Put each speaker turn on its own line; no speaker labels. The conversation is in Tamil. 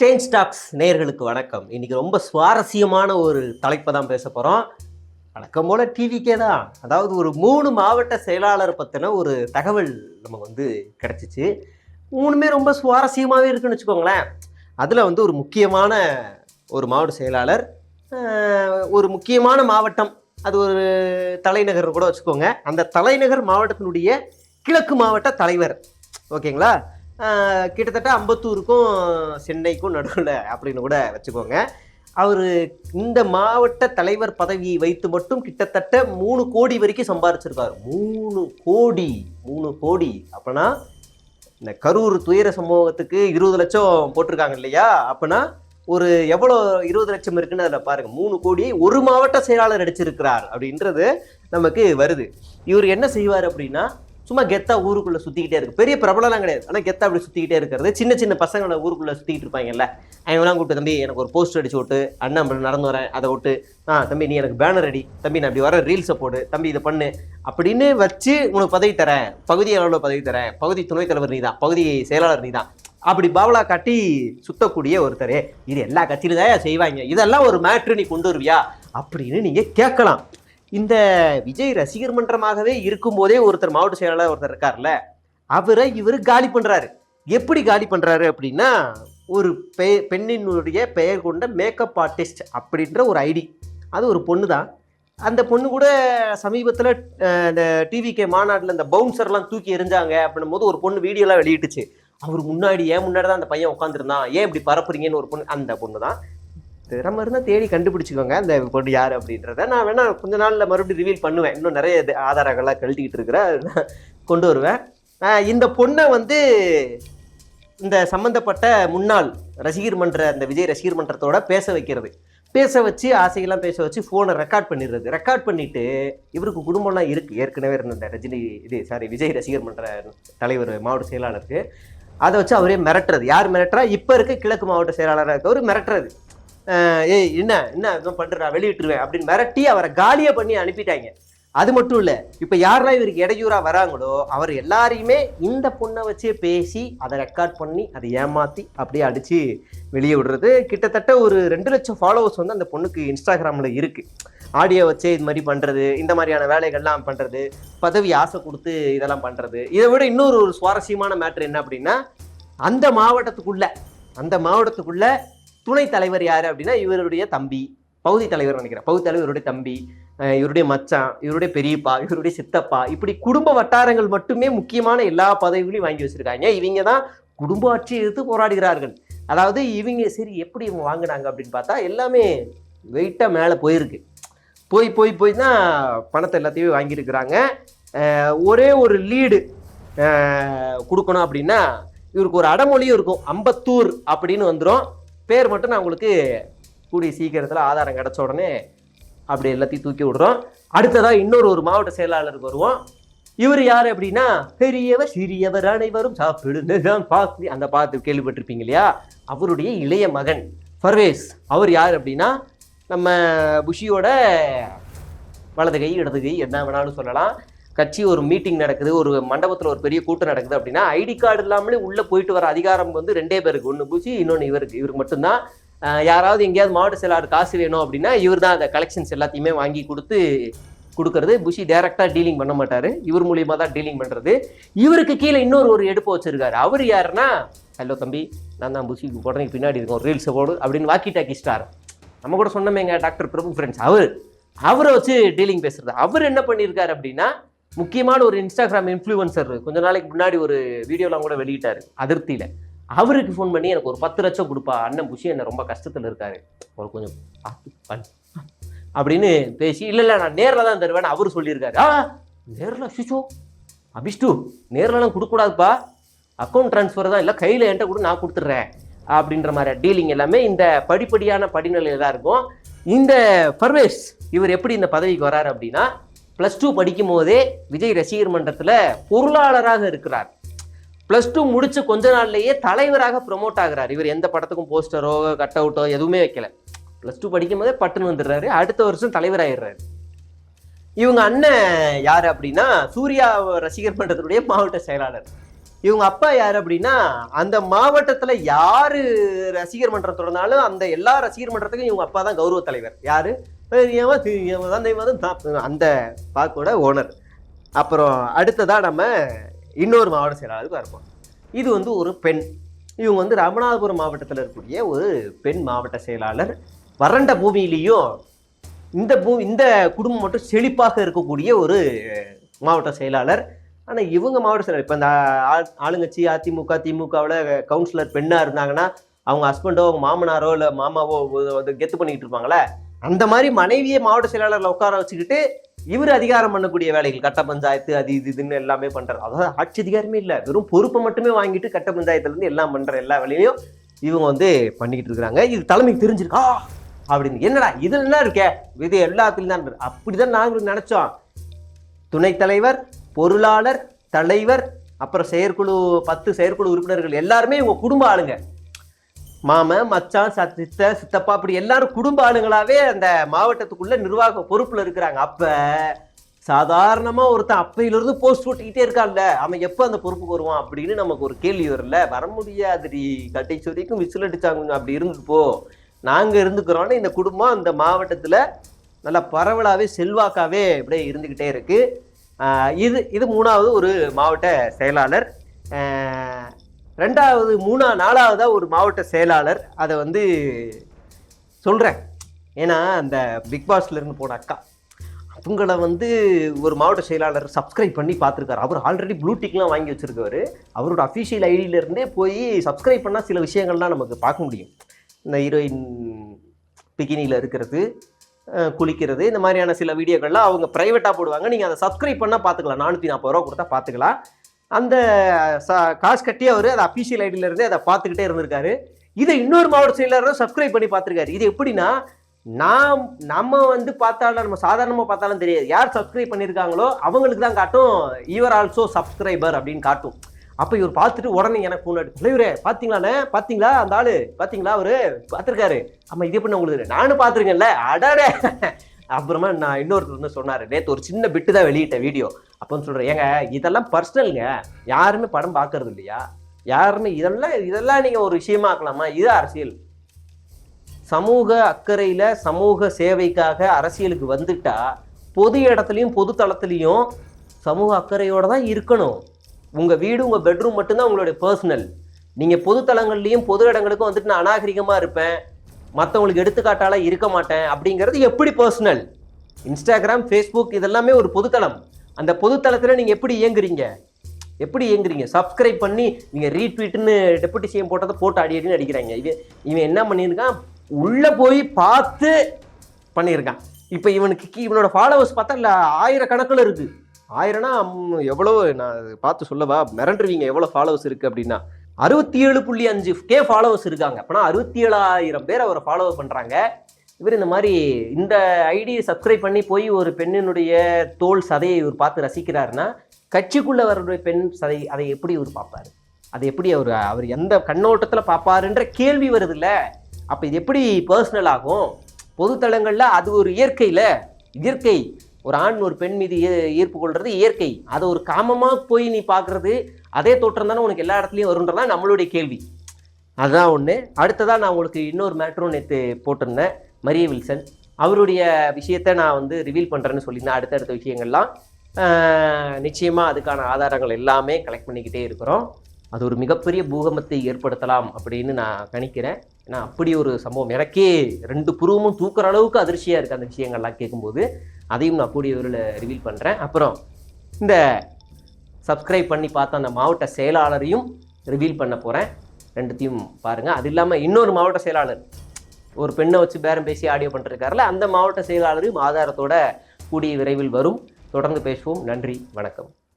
எக்ஸ்சேஞ்ச் ஸ்டாக்ஸ் நேர்களுக்கு வணக்கம். இன்னைக்கு ரொம்ப சுவாரஸ்யமான ஒரு தலைப்பை தான் பேச போகிறோம் வணக்கம் போல் டிவிக்கே தான். அதாவது ஒரு மூணு மாவட்ட செயலாளர் பற்றின ஒரு தகவல் நமக்கு வந்து கிடச்சிச்சு. மூணுமே ரொம்ப சுவாரஸ்யமாகவே இருக்குன்னு வச்சுக்கோங்களேன். அதில் வந்து ஒரு முக்கியமான ஒரு மாவட்ட செயலாளர் ஒரு முக்கியமான மாவட்டம் அது ஒரு தலைநகர் கூட வச்சுக்கோங்க. அந்த தலைநகர் மாவட்டத்தினுடைய கிழக்கு மாவட்ட தலைவர். ஓகேங்களா? கிட்டத்தட்ட அம்பத்தூருக்கும் சென்னைக்கும் நடுவில் அப்படின்னு கூட வச்சுக்கோங்க. அவர் இந்த மாவட்ட தலைவர் பதவியை வைத்து மட்டும் கிட்டத்தட்ட மூணு கோடி வரைக்கும் சம்பாரிச்சிருக்காரு. மூணு கோடி மூணு கோடி. அப்பனா இந்த கரூர் துயர சமூகத்துக்கு இருபது லட்சம் போட்டிருக்காங்க இல்லையா? அப்பனா ஒரு எவ்வளோ இருபது லட்சம் இருக்குன்னு அதில் பாருங்கள் மூணு கோடியை ஒரு மாவட்ட செயலாளர் அடிச்சிருக்கிறார் அப்படின்றது நமக்கு வருது. இவர் என்ன செய்வார் அப்படின்னா சும்மா கெத்தா ஊருக்குள்ள சுத்திக்கிட்டே இருக்கு. பெரிய பிரபலம்லாம் கிடையாது. ஆனால் கெத்தா அப்படி சுத்திக்கிட்டே இருக்கிறது. சின்ன சின்ன பசங்களை ஊருக்குள்ள சுத்திக்கிட்டு இருப்பாங்கல்ல. அவங்களாம் கூப்பிட்டு தம்பி எனக்கு ஒரு போஸ்டர் அடிச்சு விட்டு அண்ணன் அப்படி நடந்து வரேன். அதை விட்டு ஆ தம்பி நீ எனக்கு பேனர் அடி. தம்பி நான் அப்படி வர ரீல்ஸை போடு. தம்பி இதை பண்ணு. அப்படின்னு வச்சு உனக்கு பதவி தரேன். பகுதி அளவில் பதவி தரேன். பகுதி துணைத் தலைவர் நீ தான் பகுதி செயலாளர் நீ தான் அப்படி பாவலா காட்டி சுத்தக்கூடிய ஒருத்தர். இது எல்லா கட்சியிலும் தான் செய்வாங்க. இதெல்லாம் ஒரு மேட்ரு நீ கொண்டு வருவியா? அப்படின்னு நீங்க கேட்கலாம். இந்த விஜய் ரசிகர் மன்றமாகவே இருக்கும்போதே ஒருத்தர் மாவட்ட செயலாளர் ஒருத்தர் இருக்கார்ல அவரை இவர் காலி பண்ணுறாரு எப்படி காலி பண்ணுறாரு அப்படின்னா ஒரு பெ பெண்ணினுடைய பெயர் கொண்ட மேக்கப் ஆர்டிஸ்ட் அப்படின்ற ஒரு ஐடி. அது ஒரு பொண்ணு தான் அந்த பொண்ணு கூட சமீபத்தில் இந்த டிவிகே மாநாட்டில் இந்த பவுன்சர்லாம் தூக்கி எரிஞ்சாங்க அப்படின்னும் போது ஒரு பொண்ணு வீடியோலாம் வெளியிட்டுச்சு. அவர் முன்னாடி ஏன் முன்னாடி தான் அந்த பையன் உட்காந்துருந்தான் ஏன் இப்படி பரப்புறீங்கன்னு ஒரு பொண்ணு அந்த பொண்ணு தான் திறமை இருந்தால் தேடி கண்டுபிடிச்சிக்கோங்க அந்த பொண்ணு யார் அப்படின்றத. நான் வேணால் கொஞ்ச நாளில் மறுபடியும் ரிவீல் பண்ணுவேன். இன்னும் நிறைய இது ஆதாரங்கள்லாம் கழட்டிக்கிட்டு இருக்கிறேன் கொண்டு வருவேன். இந்த பொண்ணை வந்து இந்த சம்மந்தப்பட்ட முன்னாள் ரசிகர் மன்ற அந்த விஜய் ரசிகர் மன்றத்தோட பேச வைக்கிறது. பேச வச்சு ஆசையெல்லாம் பேச வச்சு ஃபோனை ரெக்கார்ட் பண்ணிடுறது. ரெக்கார்ட் பண்ணிட்டு இவருக்கு குடும்பம்லாம் இருக்குது ஏற்கனவே இருந்த இந்த ரஜினி இது சாரி விஜய் ரசிகர் மன்ற தலைவர் மாவட்ட செயலாளருக்கு. அதை வச்சு அவரே மிரட்டுறது. யார் மிரட்டுறா? இப்போ இருக்க கிழக்கு மாவட்ட செயலாளராக இருக்கவர் மிரட்டுறது. ஏய் என்ன என்ன இதுவும் பண்ணுறா வெளியிட்டுருவேன் அப்படின்னு மிரட்டி அவரை காலியாக பண்ணி அனுப்பிட்டாங்க. அது மட்டும் இல்லை இப்போ யாரெல்லாம் இவருக்கு இடையூறாக வராங்களோ அவர் எல்லாரையுமே இந்த பொண்ணை வச்சே பேசி அதை ரெக்கார்ட் பண்ணி அதை ஏமாற்றி அப்படியே அடித்து வெளியே விடுறது. கிட்டத்தட்ட ஒரு ரெண்டு லட்சம் ஃபாலோவர்ஸ் வந்து அந்த பொண்ணுக்கு இன்ஸ்டாகிராமில் இருக்குது ஆடியோ வச்சே இது மாதிரி பண்ணுறது இந்த மாதிரியான வேலைகள்லாம் பண்ணுறது பதவி ஆசை கொடுத்து இதெல்லாம் பண்ணுறது இதை விட இன்னொரு ஒரு சுவாரஸ்யமான மேட்ரு என்ன அப்படின்னா அந்த மாவட்டத்துக்குள்ளே அந்த மாவட்டத்துக்குள்ளே துணைத் தலைவர் யார் அப்படின்னா இவருடைய தம்பி பகுதி தலைவர் நினைக்கிறேன். பகுதி தலைவர் இவருடைய தம்பி இவருடைய மச்சான் இவருடைய பெரியப்பா இவருடைய சித்தப்பா இப்படி குடும்ப வட்டாரங்கள் மட்டுமே முக்கியமான எல்லா பதவிகளையும் வாங்கி வச்சுருக்காங்க. இவங்க தான் குடும்ப ஆட்சியை எதிர்த்து போராடுகிறார்கள். அதாவது இவங்க சரி எப்படி இவங்க வாங்கினாங்க அப்படின்னு பார்த்தா எல்லாமே வெயிட்டாக மேலே போயிருக்கு. போய் போய் போய் தான் பணத்தை எல்லாத்தையும் வாங்கியிருக்கிறாங்க. ஒரே ஒரு லீடு கொடுக்கணும் அப்படின்னா இவருக்கு ஒரு அடமொழியும் இருக்கும். அம்பத்தூர் அப்படின்னு வந்துடும் பேர் மட்டும் நான் உங்களுக்கு கூடிய சீக்கிரத்தில் ஆதாரம் கிடைச்ச உடனே அப்படி எல்லாத்தையும் தூக்கி விடுறோம். அடுத்ததாக இன்னொரு ஒரு மாவட்ட செயலாளருக்கு வருவோம். இவர் யார் அப்படின்னா பெரியவர் சிறியவர் அனைவரும் சாப்பிடுதான் பார்த்து அந்த பார்த்து கேள்விப்பட்டிருப்பீங்க இல்லையா? அவருடைய இளைய மகன் பர்வேஸ். அவர் யார் அப்படின்னா நம்ம புஷியோட வலது கை இடது கை என்ன வேணாலும் சொல்லலாம். கட்சி ஒரு மீட்டிங் நடக்குது ஒரு மண்டபத்தில் ஒரு பெரிய கூட்டம் நடக்குது அப்படின்னா ஐடி கார்டு இல்லாமலே உள்ளே போயிட்டு வர அதிகாரம் வந்து ரெண்டே பேருக்கு ஒன்று பூச்சி இன்னொன்று இவருக்கு. இவருக்கு மட்டும்தான். யாராவது எங்கேயாவது மாவட்ட செயலாளர் காசு வேணும் அப்படின்னா இவர் தான் அந்த கலெக்ஷன்ஸ் எல்லாத்தையுமே வாங்கி கொடுத்து கொடுக்கறது. புஷி டைரக்டாக டீலிங் பண்ண மாட்டார். இவர் மூலியமாக தான் டீலிங் பண்ணுறது இவருக்கு கீழே இன்னொரு ஒரு எடுப்பு வச்சுருக்காரு. அவர் யாருன்னா ஹலோ தம்பி நான் தான் புஷி உடனே பின்னாடி இருக்கோம். ரீல்ஸை போடு அப்படின்னு வாக்கி டாக்கி ஸ்டார் நம்ம கூட சொன்னமேங்க டாக்டர் பிரபு ஃப்ரெண்ட்ஸ் அவர் அவரை வச்சு டீலிங் பேசுறது. அவர் என்ன பண்ணியிருக்காரு அப்படின்னா முக்கியமான ஒரு இன்ஸ்டாகிராம் இன்ஃப்ளூயன்சர் கொஞ்ச நாளைக்கு முன்னாடி ஒரு வீடியோலாம் கூட வெளியிட்டாரு அதிருப்தியில். அவருக்கு ஃபோன் பண்ணி எனக்கு ஒரு பத்து லட்சம் கொடுப்பா அண்ணன் புஷி என்ன ரொம்ப கஷ்டத்தில் இருக்காரு. ஒரு கொஞ்சம் பார்த்து அப்படின்னு பேசி இல்லை இல்லை நான் நேரில் தான் தருவேன் அவர் சொல்லியிருக்காரு. ஆ நேரில்? சிச்சோ அபிஷ்டு நேரில்லாம் கொடுக்கக்கூடாதுப்பா. அக்கௌண்ட் ட்ரான்ஸ்ஃபர் தான் இல்லை கையில் என்கிட்ட கூட நான் கொடுத்துட்றேன். அப்படின்ற மாதிரி டீலிங் எல்லாமே இந்த படிப்படியான படிநிலையில் தான் இருக்கும். இந்த பர்வேஸ் இவர் எப்படி இந்த பதவிக்கு வராரு அப்படின்னா ப்ளஸ் டூ படிக்கும் போதே விஜய் ரசிகர் மன்றத்தில் பொருளாளராக இருக்கிறார். ப்ளஸ் டூ முடிச்சு கொஞ்ச நாள்லேயே தலைவராக ப்ரொமோட் ஆகிறார். இவர் எந்த படத்துக்கும் போஸ்டரோ கட் அவுட்டோ எதுவுமே வைக்கல. ப்ளஸ் டூ படிக்கும் போதே பட்டுன்னு வந்துடுறாரு. அடுத்த வருஷம் தலைவராகிடுறாரு இவங்க அண்ணன் யார் அப்படின்னா சூர்யா ரசிகர் மன்றத்தினுடைய மாவட்ட செயலாளர். இவங்க அப்பா யார் அப்படின்னா அந்த மாவட்டத்தில் யார் ரசிகர் மன்றம் தொடர்ந்தாலும் அந்த எல்லா ரசிகர் மன்றத்துக்கும் இவங்க அப்பா தான் கௌரவ தலைவர். யார்? பெரியவ, சிறியவ, தான் தெய்வம் அந்த பார்க்கோட ஓனர் அப்புறம் அடுத்ததாக நம்ம இன்னொரு மாவட்ட செயலாளருக்கு இருப்போம் இது வந்து ஒரு பெண். இவங்க வந்து ராமநாதபுரம் மாவட்டத்தில் இருக்கக்கூடிய ஒரு பெண் மாவட்ட செயலாளர். வறண்ட பூமியிலையும் இந்த பூ இந்த குடும்பம் மட்டும் செழிப்பாக இருக்கக்கூடிய ஒரு மாவட்ட செயலாளர். ஆனால் இவங்க மாவட்ட செயலாளர் இப்போ இந்த ஆளுங்கட்சி அதிமுக திமுகவில் கவுன்சிலர் பெண்ணாக இருந்தாங்கன்னா அவங்க ஹஸ்பண்டோ அவங்க மாமனாரோ இல்லை மாமாவோ வந்து கெத்து பண்ணிக்கிட்டு இருப்பாங்களே அந்த மாதிரி மனைவியை மாவட்ட செயலாளர்ல உட்கார வச்சுக்கிட்டு இவர் அதிகாரம் பண்ணக்கூடிய வேலைகள் கட்ட பஞ்சாயத்து அது இது இதுன்னு எல்லாமே பண்றாரு. அதாவது ஆட்சி அதிகாரமே இல்லை. வெறும் பொறுப்பை மட்டுமே வாங்கிட்டு கட்ட பஞ்சாயத்துல இருந்து எல்லாம் பண்ற எல்லா வேலையும் இவங்க வந்து பண்ணிக்கிட்டு இருக்கிறாங்க. இது தலைமைக்கு தெரிஞ்சிருக்கா? அப்படின்னு. என்னடா இதுல என்ன இருக்கே? இது எல்லாத்துலயும் தான் இருக்கு. அப்படிதான் நாங்களும் நினைச்சோம். துணைத் தலைவர் பொருளாளர் தலைவர் அப்புறம் செயற்குழு பத்து செயற்குழு உறுப்பினர்கள் எல்லாருமே இவங்க குடும்ப ஆளுங்க. மாமன் மச்சான் சித்த சித்தப்பா அப்படி எல்லாரும் குடும்ப ஆளுங்களாவே அந்த மாவட்டத்துக்குள்ள நிர்வாக பொறுப்புல இருக்கிறாங்க. அப்ப சாதாரணமா ஒருத்தன் அப்பையிலிருந்து போஸ்ட் ஓட்டிக்கிட்டே இருக்கான்ல அவன் எப்போ அந்த பொறுப்புக்கு வருவான் அப்படின்னு நமக்கு ஒரு கேள்வி வரல வர முடியாதுடி கட்டைச்சோரிக்கும் விசில் அடிச்சாங்க அப்படி இருந்துட்டு போ. நாங்க இருந்துக்கிறோன்னு இந்த குடும்பம் அந்த மாவட்டத்துல நல்லா பரவலாவே செல்வாக்காவே இப்படியே இருந்துக்கிட்டே இருக்கு. இது இது மூணாவது ஒரு மாவட்ட செயலாளர். ரெண்டாவது மூணா நாலாவதாக ஒரு மாவட்ட செயலாளர் அதை வந்து சொல்கிறேன் ஏன்னா அந்த பிக் பாஸ்ல இருந்து போன அக்கா அவங்கள வந்து ஒரு மாவட்ட செயலாளர் சப்ஸ்கிரைப் பண்ணி பார்த்துருக்காரு. அவர் ஆல்ரெடி ப்ளூ டிக்லாம் வாங்கி வச்சிருக்காரு அவரோட அஃபிஷியல் ஐடியிலேருந்தே போய் சப்ஸ்கிரைப் பண்ணால் சில விஷயங்கள்லாம் நமக்கு பார்க்க முடியும். இந்த ஹீரோயின் பிகினியில் இருக்கிறது குளிக்கிறது இந்த மாதிரியான சில வீடியோக்கள்லாம் அவங்க ப்ரைவேட்டாக போடுவாங்க. நீங்கள் அதை சப்ஸ்கிரைப் பண்ணால் பார்த்துக்கலாம். நானூற்றி நாற்பது ரூபா கொடுத்தா பார்த்துக்கலாம். அந்த காசு கட்டி அவர் அதை அஃபீஷியல் ஐடியில் இருந்தே அதை பார்த்துக்கிட்டே இருந்திருக்காரு. இதை இன்னொரு மாவட்ட செயலாளரும் சப்ஸ்கிரைப் பண்ணி பார்த்துருக்காரு. இது எப்படின்னா நாம் நம்ம வந்து பார்த்தாலும் நம்ம சாதாரணமாக பார்த்தாலும் தெரியாது. யார் சப்ஸ்கிரைப் பண்ணியிருக்காங்களோ அவங்களுக்கு தான் காட்டும் யுவர் ஆல்சோ சப்ஸ்கிரைபர் அப்படின்னு காட்டும். அப்போ இவர் பார்த்துட்டு உடனே எனக்கு ஃபோன் எடுத்து தலைவரே பார்த்தீங்களாண்ணே? பார்த்தீங்களா? அந்த ஆள்? பார்த்தீங்களா அவர்? பார்த்துருக்காரு. ஆமாம் இது எப்படி உங்களுக்கு நானும் பார்த்துருக்கேன்ல. அடாடே! அப்புறமா நான் இன்னொருத்தர் வந்து சொன்னார் நேற்று ஒரு சின்ன பிட்டு தான் வெளியிட்ட வீடியோ. அப்போன்னு சொல்கிறேன் ஏங்க இதெல்லாம் பர்சனலுங்க யாருமே படம் பார்க்கறது இல்லையா? யாருமே இதெல்லாம் இதெல்லாம் நீங்கள் ஒரு விஷயமா ஆக்கலாமா? இது அரசியல். சமூக அக்கறையில் சமூக சேவைக்காக அரசியலுக்கு வந்துட்டா பொது இடத்துலையும் பொது தளத்துலையும் சமூக அக்கறையோட தான் இருக்கணும். உங்கள் வீடு உங்கள் பெட்ரூம் மட்டும்தான் உங்களுடைய பர்சனல் நீங்கள் பொது தளங்கள்லையும் பொது இடங்களுக்கும் வந்துட்டு நான் அநாகரிகமாக இருப்பேன். மற்றவங்களுக்கு எடுத்துக்காட்டால இருக்க மாட்டேன் அப்படிங்கிறது எப்படி பர்சனல் இன்ஸ்டாகிராம் ஃபேஸ்புக் இதெல்லாமே ஒரு பொதுத்தளம். அந்த பொதுத்தளத்தில் நீங்கள் எப்படி இயங்குறீங்க? எப்படி இயங்குறீங்க? சப்ஸ்கிரைப் பண்ணி நீங்கள் ரீட்வீட்னு டெப்புட்டி சிஎம் போட்டதை போட்டு அடி அடின்னு அடிக்கிறாங்க. இது இவன் என்ன பண்ணியிருக்கான்? உள்ளே போய் பார்த்து பண்ணியிருக்கான். இப்போ இவனுக்கு கீ- இவனோட ஃபாலோவர்ஸ் பார்த்தா இல்லை ஆயிரக்கணக்கில் இருக்குது ஆயிரம்னா எவ்வளோ நான் பார்த்து சொல்லவா? மிரண்டுருவீங்க எவ்வளோ ஃபாலோவர்ஸ் இருக்குது அப்படின்னா. அறுபத்தி ஏழு புள்ளி அஞ்சு கே ஃபாலோவர்ஸ் இருக்காங்க. அப்போனா அறுபத்தி ஏழாயிரம் பேர் அவரை ஃபாலோ பண்ணுறாங்க இவர் இந்த மாதிரி இந்த ஐடியை சப்ஸ்கிரைப் பண்ணி போய் ஒரு பெண்ணினுடைய தோல் சதையை இவர் பார்த்து ரசிக்கிறாருன்னா கட்சிக்குள்ளே வர்ற பெண் சதை அதை எப்படி இவர் பார்ப்பாரு? அதை எப்படி அவர் அவர் எந்த கண்ணோட்டத்தில் பார்ப்பாருன்ற கேள்வி வருதுல்ல. அப்போ இது எப்படி பர்சனல் ஆகும்? பொதுத்தளங்களில் அது ஒரு இயற்கையில் இயற்கை. ஒரு ஆண் ஒரு பெண் மீது ஈர்ப்பு கொள்வது இயற்கை. அதை ஒரு காமமாக போய் நீ பார்க்குறது அதே தோற்றம் தானே உனக்கு எல்லா இடத்துலையும் வருன்றதான் நம்மளுடைய கேள்வி. அதுதான் ஒன்று அடுத்ததாக நான் உங்களுக்கு இன்னொரு மேட்ரும் நேற்று போட்டிருந்தேன் மரிய வில்சன். அவருடைய விஷயத்தை நான் வந்து ரிவீல் பண்ணுறேன்னு சொல்லியிருந்தேன் அடுத்தடுத்த விஷயங்கள்லாம். நிச்சயமாக அதுக்கான ஆதாரங்கள் எல்லாமே கலெக்ட் பண்ணிக்கிட்டே இருக்கிறோம். அது ஒரு மிகப்பெரிய பூகம்பத்தை ஏற்படுத்தலாம் அப்படின்னு நான் கணிக்கிறேன். ஏன்னா அப்படி ஒரு சம்பவம். எனக்கே ரெண்டு புருவமும் தூக்குற அளவுக்கு அதிர்ச்சியாக இருக்குது அந்த விஷயங்கள்லாம் கேட்கும்போது. அதையும் நான் கூடிய விரைவில் ரிவீல் பண்ணுறேன் அப்புறம் இந்த சப்ஸ்கிரைப் பண்ணி பார்த்த அந்த மாவட்ட செயலாளரையும் ரிவீல் பண்ண போகிறேன் ரெண்டுத்தையும் பாருங்கள் அது இல்லாமல் இன்னொரு மாவட்ட செயலாளர் ஒரு பெண்ணை வச்சு பேரம் பேசி ஆடியோ பண்ணிருக்காருல அந்த மாவட்ட செயலாளரையும் ஆதாரத்தோட கூடிய விரைவில் வரும். தொடர்ந்து பேசுவோம். நன்றி. வணக்கம்.